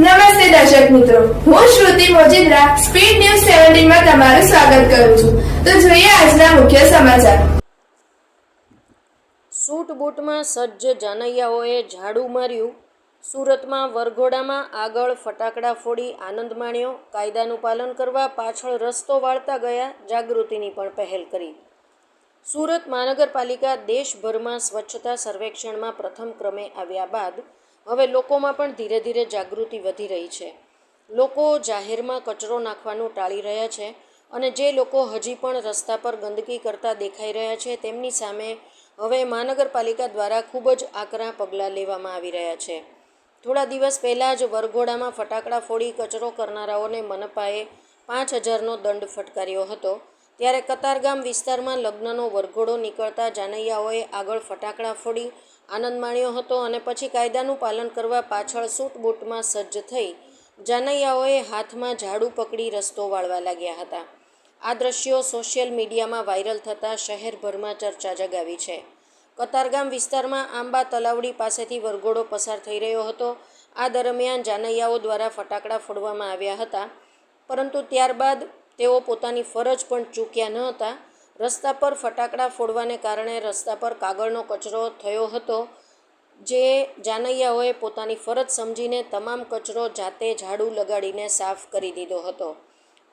નમસ્તે દર્શક મિત્રો. હું શ્રુતિ મોજીદ્રા, સ્પીડ ન્યૂઝ સેવન્ટીનમાં તમારું સ્વાગત કરું છું. તો જોઈએ આજના મુખ્ય સમાચાર. સૂટ બૂટમાં સજ્જ જાનૈયાઓએ ઝાડુ માર્યું. સુરતમાં વરઘોડામાં આગળ ફટાકડા ફોડી આનંદ માણ્યો. કાયદાનું પાલન કરવા પાછળ રસ્તો વાળતા ગયા જાગૃતિની પણ પહેલ કરી. સુરત મહાનગરપાલિકા દેશભરમાં સ્વચ્છતા સર્વેક્ષણમાં પ્રથમ ક્રમે આવ્યા બાદ હવે લોકોમાં પણ ધીરે ધીરે જાગૃતિ વધી રહી છે. લોકો જાહેરમાં કચરો નાખવાનું ટાળી રહ્યા છે અને જે લોકો હજી પણ રસ્તા પર ગંદકી કરતા દેખાઈ રહ્યા છે તેમની સામે હવે મહાનગરપાલિકા દ્વારા ખૂબ જ આકરા પગલાં લેવામાં આવી રહ્યા છે. થોડા દિવસ પહેલાં જ વરઘોડામાં ફટાકડા ફોડી કચરો કરનારાઓને મનપાએ પાંચ હજારનો દંડ ફટકાર્યો હતો. ત્યારે કતારગામ વિસ્તારમાં લગ્નનો વરઘોડો નીકળતા જાનૈયાઓએ આગળ ફટાકડા ફોડી આનંદ માણ્યો હતો અને પછી કાયદાનું પાલન કરવા પાછળ સૂટબૂટમાં સજ્જ થઈ જાનૈયાઓએ હાથમાં ઝાડુ પકડી રસ્તો વાળવા લાગ્યા હતા. આ દ્રશ્યો સોશિયલ મીડિયામાં વાયરલ થતાં શહેરભરમાં ચર્ચા જગાવી છે. કતારગામ વિસ્તારમાં આંબા તલાવડી પાસેથી વરઘોડો પસાર થઈ રહ્યો હતો. આ દરમિયાન જાનૈયાઓ દ્વારા ફટાકડા ફોડવામાં આવ્યા હતા. પરંતુ ત્યારબાદ તેઓ પોતાની ફરજ પણ ચૂક્યા ન હતા. રસ્તા પર ફટાકડા ફોડવાને કારણે રસ્તા પર કાગળનો કચરો થયો હતો, જે જાનૈયાઓએ પોતાની ફરજ સમજીને તમામ કચરો જાતે ઝાડુ લગાડીને સાફ કરી દીધો હતો.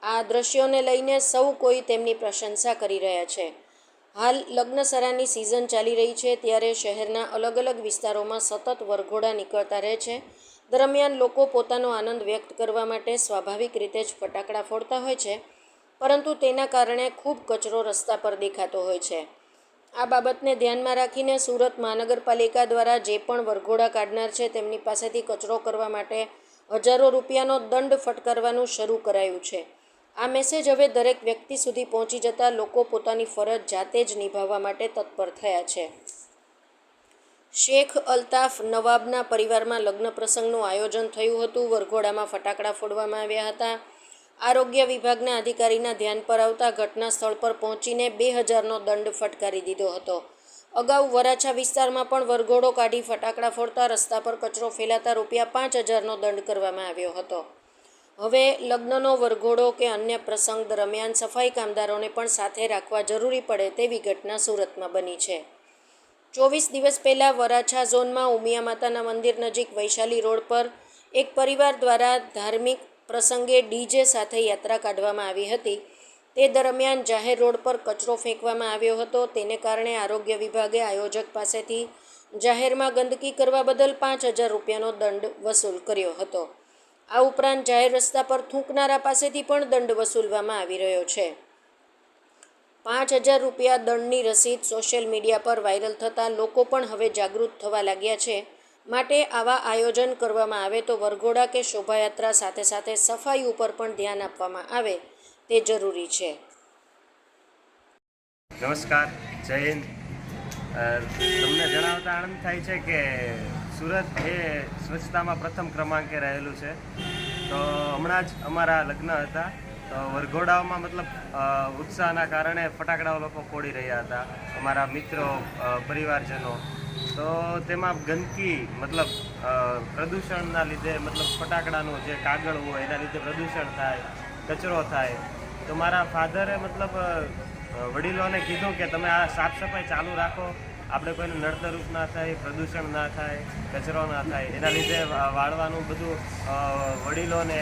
આ દ્રશ્યોને લઈને સૌ કોઈ તેમની પ્રશંસા કરી રહ્યા છે. હાલ લગ્નસરાની સિઝન ચાલી રહી છે, ત્યારે શહેરના અલગ અલગ વિસ્તારોમાં સતત વરઘોડા નીકળતા રહે છે. દરમિયાન લોકો પોતાનો આનંદ વ્યક્ત કરવા માટે સ્વાભાવિક રીતે જ ફટાકડા ફોડતા હોય છે. પરંતુ તેના કારણે ખૂબ કચરો રસ્તા પર દેખાતો હોય છે. આ બાબતને ધ્યાનમાં રાખીને સુરત મહાનગરપાલિકા દ્વારા જે પણ વરઘોડા કાઢનાર છે તેમની પાસેથી કચરો કરવા માટે હજારો રૂપિયાનો દંડ ફટકારવાનું શરૂ કરાયું છે. આ મેસેજ હવે દરેક વ્યક્તિ સુધી પહોંચી જતાં લોકો પોતાની ફરજ જાતે જ નિભાવવા માટે તત્પર થયા છે. શેખ અલ્તાફ નવાબના પરિવારમાં લગ્ન પ્રસંગનું આયોજન થયું હતું. વરઘોડામાં ફટાકડા ફોડવામાં આવ્યા હતા. આરોગ્ય વિભાગના અધિકારીના ધ્યાન પર આવતા ઘટના સ્થળ પર પહોંચીને બે હજારનો દંડ ફટકારી દીધો હતો. અગાઉ વરાછા વિસ્તારમાં પણ વરઘોડો કાઢી ફટાકડા ફોડતા રસ્તા પર કચરો ફેલાતા રૂપિયા પાંચ હજારનો દંડ કરવામાં આવ્યો હતો. હવે લગ્નનો વરઘોડો કે અન્ય પ્રસંગ દરમિયાન સફાઈ કામદારોને પણ સાથે રાખવા જરૂરી પડે તેવી ઘટના સુરતમાં બની છે. ચોવીસ દિવસ પહેલાં વરાછા ઝોનમાં ઉમિયા માતાના મંદિર નજીક વૈશાલી રોડ પર એક પરિવાર દ્વારા ધાર્મિક પ્રસંગે ડીજે સાથે યાત્રા કાઢવામાં આવી હતી. તે દરમિયાન જાહેર રોડ પર કચરો ફેંકવામાં આવ્યો હતો. તેને કારણે આરોગ્ય વિભાગે આયોજક પાસેથી જાહેરમાં ગંદકી કરવા બદલ પાંચ હજાર રૂપિયાનો દંડ વસૂલ કર્યો હતો. આ ઉપરાંત જાહેર રસ્તા પર થૂંકનારા પાસેથી પણ દંડ વસૂલવામાં આવી રહ્યો છે. પાંચ હજાર રૂપિયા દંડની રસીદ સોશિયલ મીડિયા પર વાયરલ થતાં લોકો પણ હવે જાગૃત થવા લાગ્યા છે. માટે આવા આયોજન કરવામાં આવે તો વરઘોડા કે શોભાયાત્રા સાથે સાથે સફાઈ ઉપર પણ ધ્યાન આપવામાં આવે. તે જરૂરી છે. નમસ્કાર, જય હિન્દ. તમને જણાવતા આનંદ થાય છે કે સુરત એ સ્વચ્છતામાં પ્રથમ ક્રમાંકે રહેલું છે. તો હમણાં જ અમારા લગ્ન હતા. તો વરઘોડાઓમાં મતલબ ઉત્સાહના કારણે ફટાકડાઓ લોકો ફોડી રહ્યા હતા. અમારા મિત્રો પરિવારજનો તો તેમાં ગંદકી, મતલબ પ્રદૂષણના લીધે, મતલબ ફટાકડાનું જે કાગળ હોય, એના લીધે પ્રદૂષણ થાય, કચરો થાય. તો મારા ફાધરે, મતલબ વડીલોને કીધું કે તમે આ સાફ સફાઈ ચાલુ રાખો. આપણે કોઈને નડતરૂપ ના થાય, પ્રદૂષણ ના થાય, કચરો ના થાય. એના લીધે વાળવાનું બધું વડીલોને,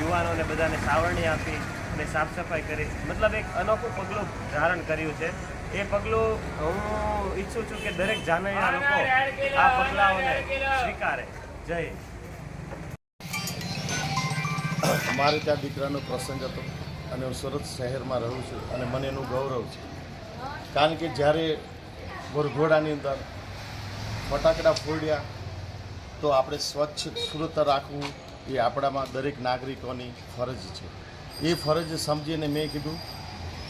યુવાનોને બધાને સાવરણી આપી અને સાફ સફાઈ કરી. મતલબ એક અનોખું પગલું ધારણ કર્યું છે. એ પગલું હું ઈચ્છું છું કે દરેક જાનૈયા લોકો આ પગલાઓને સ્વીકારે. જય અમારે ત્યાં દીકરાનો પ્રસંગ હતો અને હું સુરત શહેરમાં રહું છું અને મને એનું ગૌરવ છે. કારણ કે જ્યારે વરઘોડાની અંદર ફટાકડા ફોડ્યા તો આપણે સ્વચ્છ સુરત રાખવું એ આપણામાં દરેક નાગરિકોની ફરજ છે. એ ફરજ સમજીને મેં કીધું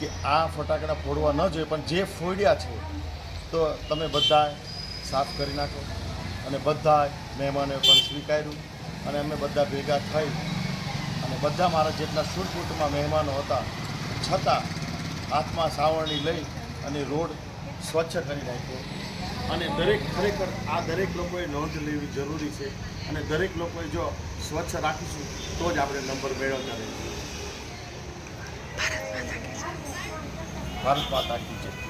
કે આ ફટાકડા ફોડવા ન જોઈએ, પણ જે ફોડ્યા છે, તો તમે બધા સાફ કરી નાખો. અને બધા મહેમાનોએ પણ સ્વીકાર્યું. અને અમે બધા ભેગા થઈ અને બધા મારા જેટલા સુટપુટમાં મહેમાનો હતા, છતાં હાથમાં સાવરણી લઈ અને રોડ સ્વચ્છ કરી નાખ્યો. અને દરેક ખરેખર આ દરેક લોકોએ નોંધ લેવી જરૂરી છે. અને દરેક લોકોએ જો સ્વચ્છ રાખીશું, તો જ આપણે નંબર મેળવતા રહીશું. ભારત માતા કી જય.